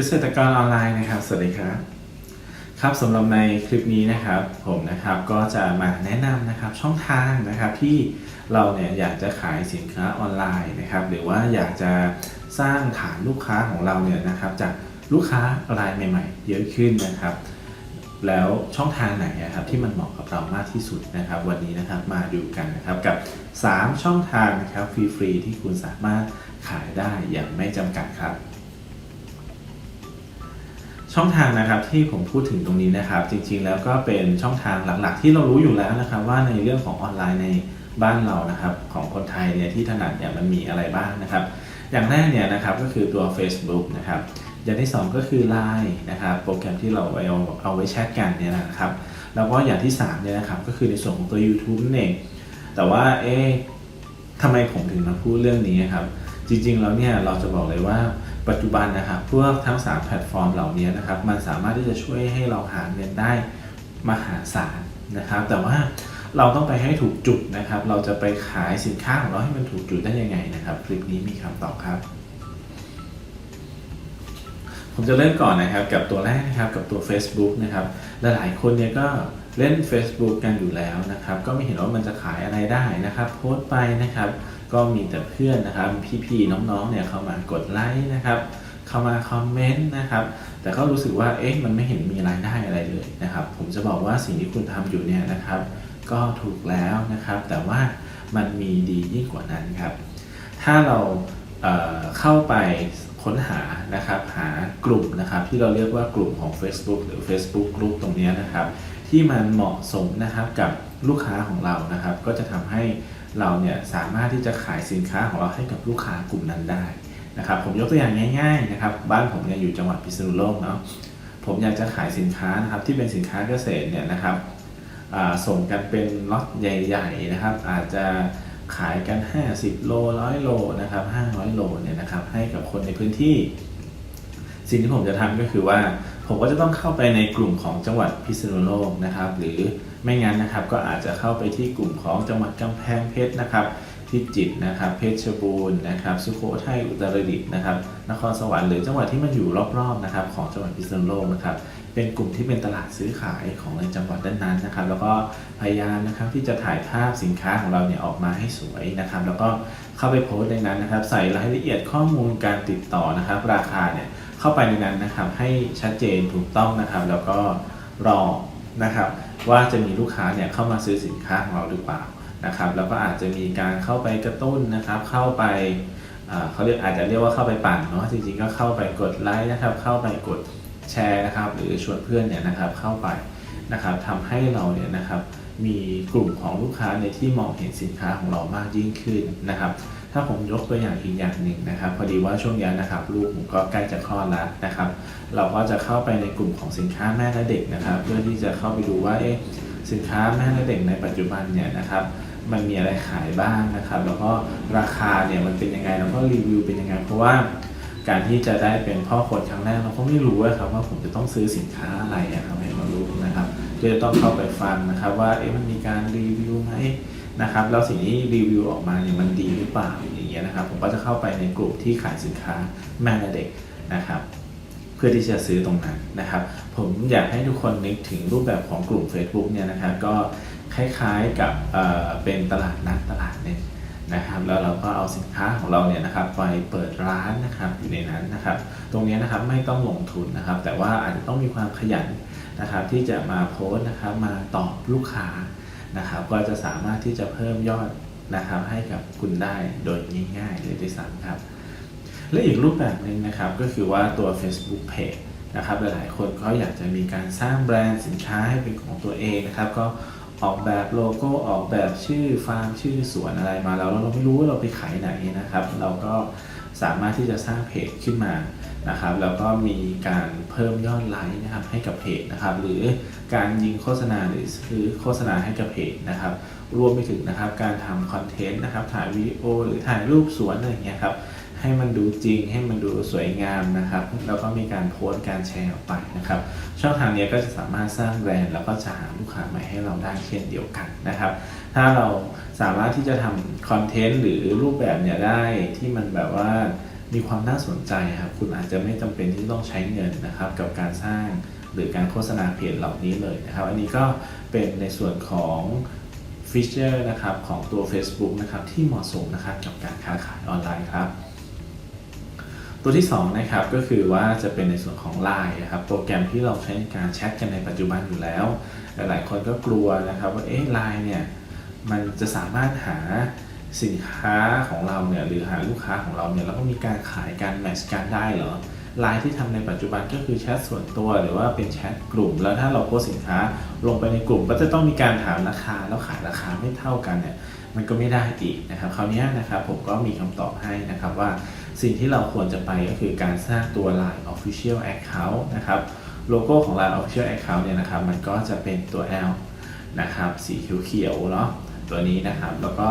เกษตรกรออนไลน์นะครับ สวัสดีครับ ครับสำหรับในคลิปนี้นะครับผมนะครับก็จะมาแนะนำนะครับช่องทางนะครับที่เราเนี่ยอยากจะขายสินค้าออนไลน์นะครับ หรือว่าอยากจะสร้างฐานลูกค้าของเราเนี่ยนะครับจากลูกค้ารายใหม่ ๆ เยอะขึ้นนะครับ แล้วช่องทางไหนนะครับที่มันเหมาะกับเรามากที่สุดนะครับ วันนี้นะครับมาดูกันนะครับกับ 3 ช่องทางนะครับฟรีๆที่คุณสามารถขายได้อย่างไม่จำกัดครับ ช่องทางนะครับที่ผมพูดถึงตรงนี้นะครับ จริงๆแล้วก็เป็นช่องทางหลักๆ ที่เรารู้อยู่แล้วนะครับ ว่าในเรื่องของออนไลน์ในบ้านเรานะครับ ของคนไทยเนี่ยที่ถนัดเนี่ยมันมีอะไรบ้างนะครับ อย่างแรกเนี่ยนะครับก็คือตัว Facebook นะครับอย่างที่ 2 ก็คือ Line นะครับโปรแกรมที่เราเอาเอาไว้แชทกันเนี่ยนะครับแล้วก็อย่างที่3เนี่ยนะครับก็คือในส่วนของตัว YouTube นั่นเองแต่ว่าเอ๊ะทำไมผมถึงมาพูดเรื่องนี้ครับจริงๆแล้วเนี่ยเราจะบอกเลยว่า ปัจจุบันนะครับพวกทั้ง 3 แพลตฟอร์มเหล่านี้นะครับ มันสามารถที่จะช่วยให้เราหาเงินได้มหาศาลนะครับ แต่ว่าเราต้องไปให้ถูกจุดนะครับ เราจะไปขายสินค้าของเราให้มันถูกจุดได้ยังไงนะครับ คลิปนี้มีคำตอบครับ ผมจะเริ่มก่อนนะครับกับตัวแรกนะครับกับตัว Facebook นะครับหลายๆคนเนี่ยก็เล่น Facebook กันอยู่แล้วนะครับ ก็ไม่เห็นว่ามันจะขายอะไรได้นะครับ โพสต์ไปนะครับ ก็มีแต่เพื่อนนะครับพี่ๆน้องๆเนี่ยเข้ามากดไลค์นะครับ เข้ามาคอมเมนต์นะครับ แต่ก็รู้สึกว่าเอ๊ะมันไม่เห็นมีรายได้อะไรเลยนะครับ ผมจะบอกว่าสิ่งที่คุณทำอยู่เนี่ยนะครับ ก็ถูกแล้วนะครับ แต่ว่ามันมีดียิ่งกว่านั้นครับ ถ้าเราเเข้าไปค้นหานะครับหากลุ่มนะครับที่เราเรียกว่ากลุ่มของ Facebook หรือ Facebook กลุ่มตรงนี้นะครับ ที่มันเหมาะสมนะครับกับลูกค้าของเรานะครับ ก็จะทำให้ เราเนี่ยสามารถที่จะขายสินค้าของเราให้กับลูกค้ากลุ่มนั้นได้นะครับผมยกตัวอย่างง่ายๆนะครับบ้านผมเนี่ยอยู่จังหวัดพิษณุโลกเนาะผมอยากจะขายสินค้านะครับที่เป็นสินค้าเกษตรเนี่ยนะครับส่งกันเป็นล็อตใหญ่ๆนะครับอาจจะขายกัน 50 โล100โลนะครับ500 โลเนี่ยนะครับให้กับคนในพื้นที่ สิ่งที่ผมจะทำก็คือว่า ผมก็จะต้องเข้าไปในกลุ่มของจังหวัดพิษณุโลกนะครับ หรือ ไม่งั้นนะครับก็อาจจะเข้าไปที่กลุ่มของจังหวัดกำแพงเพชรนะครับพิจิตรนะครับเพชรบูรณ์นะครับสุโขทัยอุตรดิตถ์นะครับนครสวรรค์หรือจังหวัดที่มันอยู่รอบๆนะครับของจังหวัดพิษณุโลกนะครับเป็นกลุ่มที่เป็นตลาดซื้อขายของในจังหวัดด้านนั้นนะครับ แล้วก็พยายามนะครับที่จะถ่ายภาพสินค้าของเราเนี่ยออกมาให้สวยนะครับ แล้วก็เข้าไปโพสต์ในนั้นนะครับ ใส่รายละเอียดข้อมูลการติดต่อนะครับ ราคาเนี่ยเข้าไปในนั้นนะครับให้ชัดเจนถูกต้องนะครับ แล้วก็รอนะครับ ว่าจะมีลูกค้าเนี่ยเข้ามาซื้อสินค้าของเราหรือเปล่านะครับแล้วก็อาจจะมีการเข้าไปกระตุ้นนะครับ เข้าไปเขาเรียกอาจจะเรียกว่าเข้าไปปั่นเนาะจริงๆก็เข้าไปกดไลค์นะครับ เข้าไปกดแชร์นะครับ หรือชวนเพื่อนเนี่ยนะครับเข้าไปนะครับทำให้เราเนี่ยนะครับมีกลุ่มของลูกค้าในที่มองเห็นสินค้าของเรามากยิ่งขึ้นนะครับ ถ้าผมยกตัวอย่างอีกอย่างหนึ่งนะครับ พอดีว่าช่วงนี้นะครับลูกผมก็ใกล้จะคลอดแล้วนะครับ เราก็จะเข้าไปในกลุ่มของสินค้าแม่และเด็กนะครับ เพื่อที่จะเข้าไปดูว่าเอ๊ะสินค้าแม่และเด็กในปัจจุบันเนี่ยนะครับมันมีอะไรขายบ้างนะครับ แล้วก็ราคาเนี่ยมันเป็นยังไงแล้วก็รีวิวเป็นยังไงเพราะว่าการที่จะได้เป็นพ่อคนครั้งแรกเราก็ไม่รู้อะครับว่าผมจะต้องซื้อสินค้าอะไรอะครับให้มารู้นะครับจะต้องเข้าไปฟังนะครับ ว่าเอ๊ะมันมีการรีวิวไหม นะครับแล้วสิ่งที่รีวิวออกมาเนี่ยมันดีหรือเปล่าอย่างเงี้ยนะครับผมก็จะเข้าไปในกลุ่มที่ขายสินค้าแม่และเด็กนะครับเพื่อที่จะซื้อตรงนั้นนะครับ ผมอยากให้ทุกคนนึกถึงรูปแบบของกลุ่ม Facebook เนี่ยนะครับก็คล้ายๆกับเเป็นตลาดนัดตลาดหนึ่งนะครับแล้วเราก็เอาสินค้าของเราเนี่ยนะครับไปเปิดร้านนะครับอยู่ในนั้นนะครับ ตรงนี้นะครับไม่ต้องลงทุนนะครับ แต่ว่าอาจจะต้องมีความขยันนะครับที่จะมาโพสต์นะครับมาตอบลูกค้า นะครับ ก็จะสามารถที่จะเพิ่มยอดนะครับให้กับคุณได้โดยง่ายๆเลยด้วยซ้ำครับ และอีกรูปแบบหนึ่งนะครับก็คือว่าตัว Facebook Page นะครับหลายๆคนก็อยากจะมีการสร้างแบรนด์สินค้าให้เป็นของตัวเองนะครับ ก็ออกแบบโลโก้ออกแบบชื่อฟาร์มชื่อสวนอะไรมาแล้วแล้วเราไม่รู้ว่าเราไปขายไหนนะครับ เราก็ สามารถที่จะสร้างเพจขึ้นมานะครับแล้วก็มีการเพิ่มยอดไลค์นะครับให้กับเพจนะครับหรือการยิงโฆษณาหรือซื้อโฆษณาให้กับเพจนะครับรวมไปถึงนะครับการทำคอนเทนต์นะครับถ่ายวิดีโอหรือถ่ายรูปสวนอะไรอย่างเงี้ยครับให้มันดูจริงให้มันดูสวยงามนะครับแล้วก็มีการโพสต์การแชร์ออกไปนะครับช่องทางนี้ก็จะสามารถสร้างแบรนด์แล้วก็จะหาลูกค้าใหม่ให้เราได้เช่นเดียวกันนะครับถ้าเรา สามารถที่จะทำคอนเทนต์หรือรูปแบบเนี่ยได้ที่มันแบบว่ามีความน่าสนใจครับคุณอาจจะไม่จำเป็นที่ต้องใช้เงินนะครับ กับการสร้างหรือการโฆษณาเพจเหล่านี้เลยนะครับ อันนี้ก็เป็นในส่วนของฟีเจอร์นะครับของตัว Facebook นะครับที่เหมาะสมนะครับกับการค้าขายออนไลน์ครับ ตัวที่2นะครับก็คือว่าจะเป็นในส่วนของ Line นะครับโปรแกรมที่เราใช้ในการแชทกันในปัจจุบันอยู่แล้ว หลายๆคนก็กลัวนะครับว่าเอ๊ะ Line เนี่ย มันจะสามารถหาสินค้าของเราเนี่ยหรือหาลูกค้าของเราเนี่ยแล้วก็มีการขายการแมทช์กันได้เหรอไลน์ที่ทำในปัจจุบันก็คือแชทส่วนตัวหรือว่าเป็นแชทกลุ่ม แล้วถ้าเราโพสสินค้าลงไปในกลุ่ม ก็จะต้องมีการถามราคาแล้วขายราคาไม่เท่ากันเนี่ยมันก็ไม่ได้อีกนะครับคราวนี้นะครับผมก็มีคำตอบให้นะครับว่าสิ่งที่เราควรจะไปก็คือการสร้างตัว Line Official Account นะครับโลโก้ของ Line Official Account เนี่ยนะครับมันก็จะเป็นตัว L นะครับสีเขียวๆเนาะ ตัวนี้นะครับ แล้วก็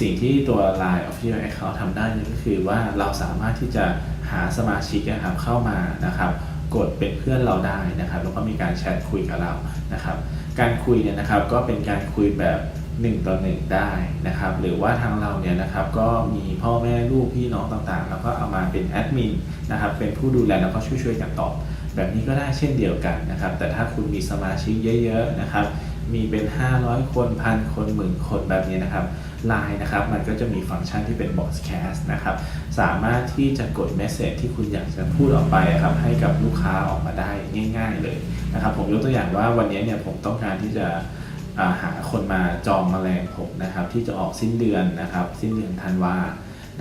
สิ่งที่ตัว Line Official Account ทำได้นี่ยก็คือว่าเราสามารถที่จะหาสมาชิกนะครับเข้ามานะครับ กดเป็นเพื่อนเราได้นะครับ แล้วก็มีการแชทคุยกับเรานะครับ การคุยเนี่ยนะครับก็เป็นการคุยแบบ1ต่อ1ได้นะครับ หรือว่าทางเราเนี่ยนะครับก็มีพ่อแม่ลูกพี่น้องต่างๆ แล้วก็เอามาเป็นแอดมินนะครับ เป็นผู้ดูแลแล้วก็ช่วยๆกันตอบ แบบนี้ก็ได้เช่นเดียวกันนะครับ แต่ถ้าคุณมีสมาชิกเยอะ ๆ นะครับ มีเป็น 500 คนพันคนหมื่นคนแบบนี้นะครับ Line นะครับมันก็จะมีฟังก์ชันที่เป็น broadcast นะครับ สามารถที่จะกดเมสเซจที่คุณอยากจะพูดออกไปครับให้กับลูกค้าออกมาได้ง่าย ๆ เลยนะครับผมยกตัวอย่างว่าวันนี้เนี่ยผมต้องการที่จะาหาคนมาจองแมลงผมนะครับ ที่จะออกสิ้นเดือนนะครับ สิ้นเดือนธันวา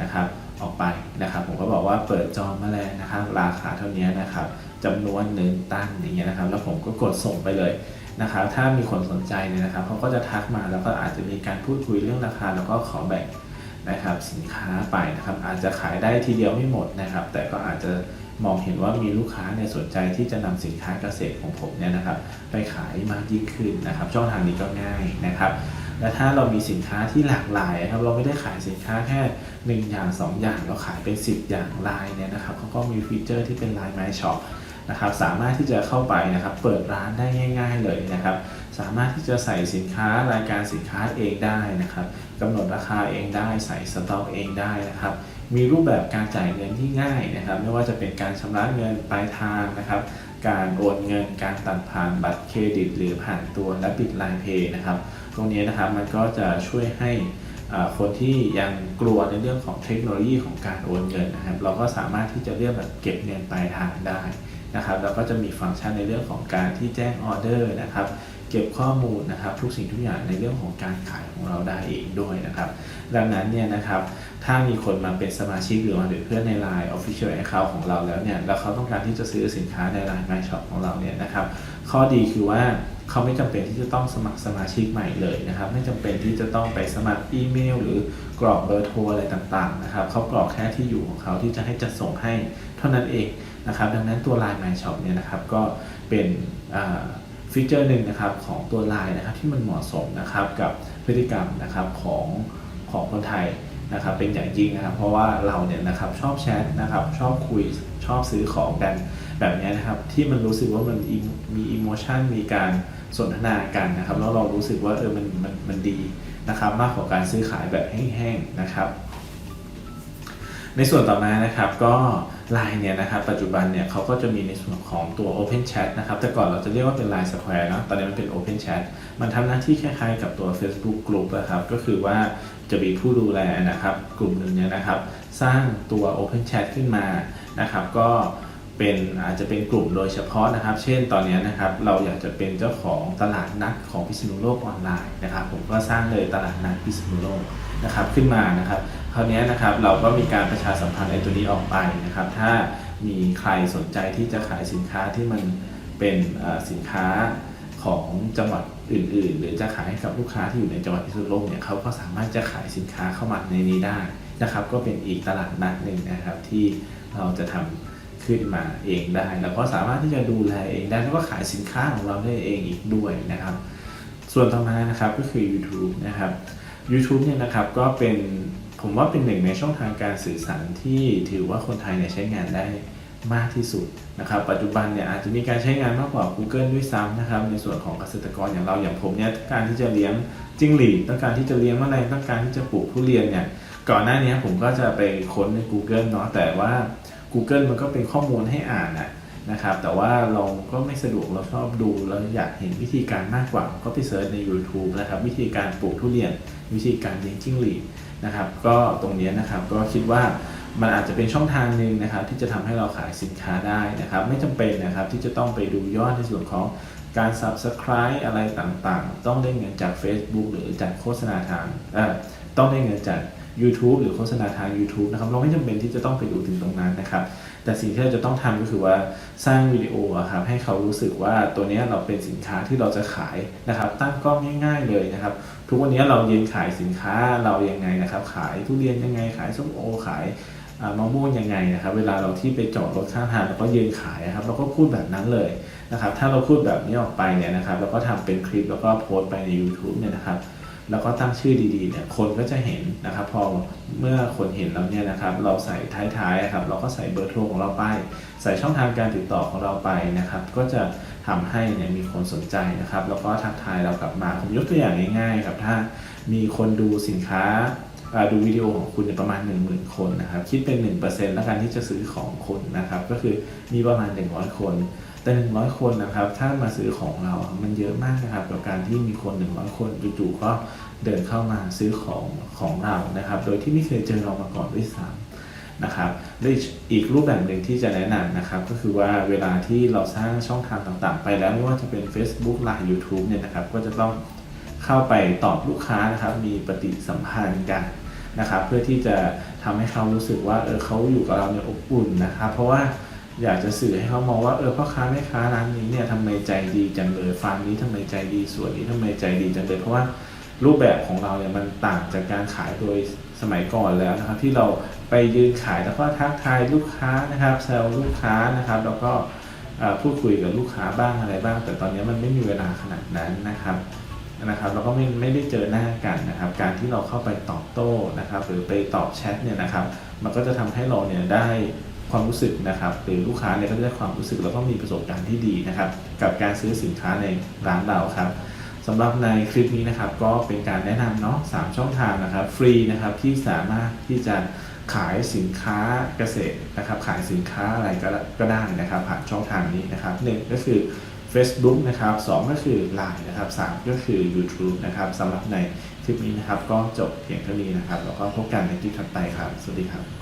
นะครับออกไปนะครับ ผมก็บอกว่าเปิดจองแมลงนะครับ ราคาเท่านี้นะครับจำนวนหนึ่งตั้งอย่างเงี้ยนะครับ แล้วผมก็กดส่งไปเลย นะครับถ้ามีคนสนใจเนี่ยนะครับเขาก็จะทักมาแล้วก็อาจจะมีการพูดคุยเรื่องราคา แล้วก็ขอแบ่งนะครับสินค้าไปนะครับอาจจะขายได้ทีเดียวไม่หมดนะครับ แต่ก็อาจจะมองเห็นว่ามีลูกค้าเนี่ยสนใจที่จะนำสินค้าเกษตรของผมเนี่ยนะครับไปขายมากยิ่งขึ้นนะครับ ช่องทางนี้ก็ง่ายนะครับและถ้าเรามีสินค้าที่หลากหลายครับเราไม่ได้ขายสินค้าแค่ 1 อย่าง 2 อย่างเราขายเป็น 10 อย่างลายเนี่ยนะครับเขาก็มีฟีเจอร์ที่เป็น Line My Shop นะครับสามารถที่จะเข้าไปนะครับเปิดร้านได้ง่าย ๆเลยนะครับ สามารถที่จะใส่สินค้ารายการสินค้าเองได้นะครับกำหนดราคาเองได้ใส่สต็อกเองได้นะครับมีรูปแบบการจ่ายเงินที่ง่ายนะครับ ไม่ว่าจะเป็นการชำระเงินปลายทางนะครับ การโอนเงินการตัดผ่านบัตรเครดิต หรือผ่านตัวและบิตไลน์เพย์นะครับ ตรงนี้นะครับมันก็จะช่วยให้คนที่ยังกลัวในเรื่องของเทคโนโลยีของการโอนเงินนะครับ เราก็สามารถที่จะเลือกแบบเก็บเงินปลายทางได้ นะครับแล้วก็จะมีฟังก์ชันในเรื่องของการที่แจ้งออเดอร์นะครับเก็บข้อมูลนะครับทุกสิ่งทุกอย่างในเรื่องของการขายของเราได้เองด้วยนะครับ ดังนั้นเนี่ยนะครับถ้ามีคนมาเป็นสมาชิกหรือมาหรือเพื่อนใน Line Official Account ของเราแล้วเนี่ยแล้วเขาต้องการที่จะซื้อสินค้าใน Line My Shop ของเราเนี่ยนะครับข้อดีคือว่าเขาไม่จำเป็นที่จะต้องสมัครสมาชิกใหม่เลยนะครับ ไม่จำเป็นที่จะต้องไปสมัครอีเมล หรือกรอกเบอร์โทรอะไรต่างๆนะครับเขากรอกแค่ที่อยู่ของเขาที่จะให้จัดส่งให้เท่านั้นเอง นะครับดังนั้นตัว Line My Shop เนี่ยนะครับก็เป็นฟีเจอร์หนึ่งนะครับของตัว Line นะครับที่มันเหมาะสมนะครับกับพฤติกรรมนะครับของของคนไทยนะครับเป็นอย่างยิ่งนะครับเพราะว่าเราเนี่ยนะครับชอบแชทนะครับชอบคุยชอบซื้อของกันแบบนี้นะครับที่มันรู้สึกว่ามันมีอิโมชันมีการสนทนากันนะครับแล้วเรารู้สึกว่าเออมันมันมันดีนะครับมากกว่าการซื้อขายแบบแห้งๆนะครับ ในส่วนต่อมานะครับก็ Line เนี่ยนะครับปัจจุบันเนี่ยเขาก็จะมีในส่วนของตัว Open Chat นะครับแต่ก่อนเราจะเรียกว่าเป็น Line Square นะตอนนี้มันเป็น Open Chat มันทำหน้าที่คล้ายๆกับตัว Facebook Group นะครับก็คือว่าจะมีผู้ดูแลนะครับกลุ่มหนึ่งเนี่ยนะครับสร้างตัว Open Chat ขึ้นมานะครับก็เป็นอาจจะเป็นกลุ่มโดยเฉพาะนะครับ เช่นตอนนี้นะครับเราอยากจะเป็นเจ้าของตลาดนัดของพิษณุโลกออนไลน์นะครับ ผมก็สร้างเลยตลาดนัดพิษณุโลกนะครับขึ้นมานะครับ คราวนี้นะครับเราก็มีการประชาสัมพันธ์ไอ้ตัวนี้ออกไปนะครับ ถ้ามีใครสนใจที่จะขายสินค้าที่มันเป็นสินค้าของจังหวัดอื่น ๆ หรือจะขายให้กับลูกค้าที่อยู่ในจังหวัดพิษณุโลกเนี่ยเขาก็สามารถจะขายสินค้าเข้ามาในนี้ได้นะครับ ก็เป็นอีกตลาดนัดหนึ่งนะครับที่เราจะทำขึ้นมาเองได้ แล้วก็สามารถที่จะดูแลเองได้แล้วก็ขายสินค้าของเราได้เองอีกด้วยนะครับ ส่วนต่อมานะครับก็คือ YouTube นะครับ YouTube เนี่ยนะครับก็เป็น ผมว่าเป็นหนึ่งในช่องทางการสื่อสารที่ถือว่าคนไทยเนี่ยใช้งานได้มากที่สุดนะครับ ปัจจุบันเนี่ยอาจจะมีการใช้งานมากกว่า Google ด้วยซ้ำนะครับ ในส่วนของเกษตรกรอย่างเราอย่างผมเนี่ยต้องการที่จะเลี้ยงจิ้งหรีดต้องการที่จะเลี้ยงแมลงต้องการที่จะปลูกทุเรียนเนี่ยก่อนหน้านี้ผมก็จะไปค้นใน Google เนาะแต่ว่า Google มันก็เป็นข้อมูลให้อ่านนะนะครับ แต่ว่าเราก็ไม่สะดวกเราชอบดูเราอยากเห็นวิธีการมากกว่าก็ไปเสิร์ชใน YouTube นะครับวิธีการปลูกทุเรียน วิธีการเลี้ยงจิ้งหรีดนะครับ ก็ตรงนี้นะครับก็คิดว่ามันอาจจะเป็นช่องทางหนึ่งนะครับ ที่จะทำให้เราขายสินค้าได้นะครับ ไม่จำเป็นนะครับที่จะต้องไปดูยอดในส่วนของการ Subscribe อะไรต่างๆ ต้องได้เงินจาก Facebook หรือจากโฆษณาทางต้องได้เงินจาก YouTube หรือโฆษณาทาง YouTube นะครับ เราไม่จำเป็นที่จะต้องไปดูถึงตรงนั้นนะครับ แต่สิ่งที่เราจะต้องทำก็คือว่าสร้างวิดีโอครับให้เขารู้สึกว่าตัวนี้เราเป็นสินค้าที่เราจะขายนะครับ ตั้งกล้องง่าย ๆเลยนะครับ ทุกวันนี้เราเยืนขายสินค้าเรายังไงนะครับ ขายทุเรียนยังไงขายส้มโอขายมะม่วงยังไงนะครับ เวลาเราที่ไปจอดรถข้างทางเราก็ยืนขายนะครับเราก็พูดแบบนั้นเลยนะครับ ถ้าเราพูดแบบนี้ออกไปเนี่ยนะครับเราก็ทำเป็นคลิปแล้วก็โพสต์ไปใน YouTube เนี่ยนะครับ แล้วก็ตั้งชื่อดีๆเนี่ยคนก็จะเห็นนะครับ พอเมื่อคนเห็นแล้วเนี่ยนะครับเราใส่ท้ายๆครับเราก็ใส่เบอร์โทรของเราไป ใส่ช่องทางการติดต่อของเราไปนะครับ ก็จะทำให้เนี่ยมีคนสนใจนะครับ แล้วก็ทักทายเรากลับมาผมยกตัวอย่างง่ายๆครับถ้ามีคนดูสินค้าดูวิดีโอของคุณเนี่ยประมาณ 1 0,000 คนนะครับ คิดเป็น 1%แล้วกันที่จะซื้อของคุณนะครับ ก็คือมีประมาณ 100 คน แต่100คนนะครับ ถ้ามาซื้อของเรา มันเยอะมากนะครับ กับการที่มีคน100คนจู่ๆก็เดินเข้ามาซื้อของของเรานะครับ โดยที่ไม่เคยเจอเรามาก่อนด้วยซ้ำนะครับและอีกอีกรูปแบบหนึ่งที่จะแนะนำนะครับ ก็คือว่าเวลาที่เราสร้างช่องทางต่างๆ ไปแล้วไม่ว่าจะเป็น Facebook Line YouTube เนี่ยนะครับ ก็จะต้องเข้าไปตอบลูกค้านะครับ มีปฏิสัมพันธ์กันนะครับ เพื่อที่จะทำให้เขารู้สึกว่าเออเขาอยู่กับเราเนี่ยอบอุ่นนะครับ เพราะว่า อยากจะสื่อให้เขามองว่าเออพ่อค้าแม่ค้าร้านนี้เนี่ยทำไมใจดีจังเลยฟาร์มนี้ทำไมใจดีสวนนี้ทำไมใจดีจังเลยเพราะว่ารูปแบบของเราเนี่ยมันต่างจากการขายโดยสมัยก่อนแล้วนะครับ ที่เราไปยืนขายแล้วก็ทักทายลูกค้านะครับแซวลูกค้านะครับ แล้วก็พูดคุยกับลูกค้าบ้างอะไรบ้าง แต่ตอนนี้มันไม่มีเวลาขนาดนั้นนะครับนะครับเราก็ไม่ไม่ได้เจอหน้ากันนะครับ การที่เราเข้าไปตอบโต้นะครับ หรือไปตอบแชทเนี่ยนะครับ มันก็จะทำให้เราเนี่ยได้ ความรู้สึกนะครับหรือลูกค้าเนี่ยก็จะได้ความรู้สึกแล้วก็มีประสบการณ์ที่ดีนะครับ กับการซื้อสินค้าในร้านเราครับสำหรับในคลิปนี้นะครับ ก็เป็นการแนะนำเนาะสามช่องทางนะครับ ฟรีนะครับที่สามารถที่จะขายสินค้าเกษตรนะครับ ขายสินค้าอะไรก็ก็ได้นะครับ ผ่านช่องทางนี้นะครับหนึ่งก็คือ Facebook นะครับ2ก็คือ Line นะครับ3ก็คือ YouTube นะครับสำหรับในคลิปนี้นะครับ ก็จบเพียงเท่านี้นะครับ แล้วก็พบกันในคลิปถัดไปครับ สวัสดีครับ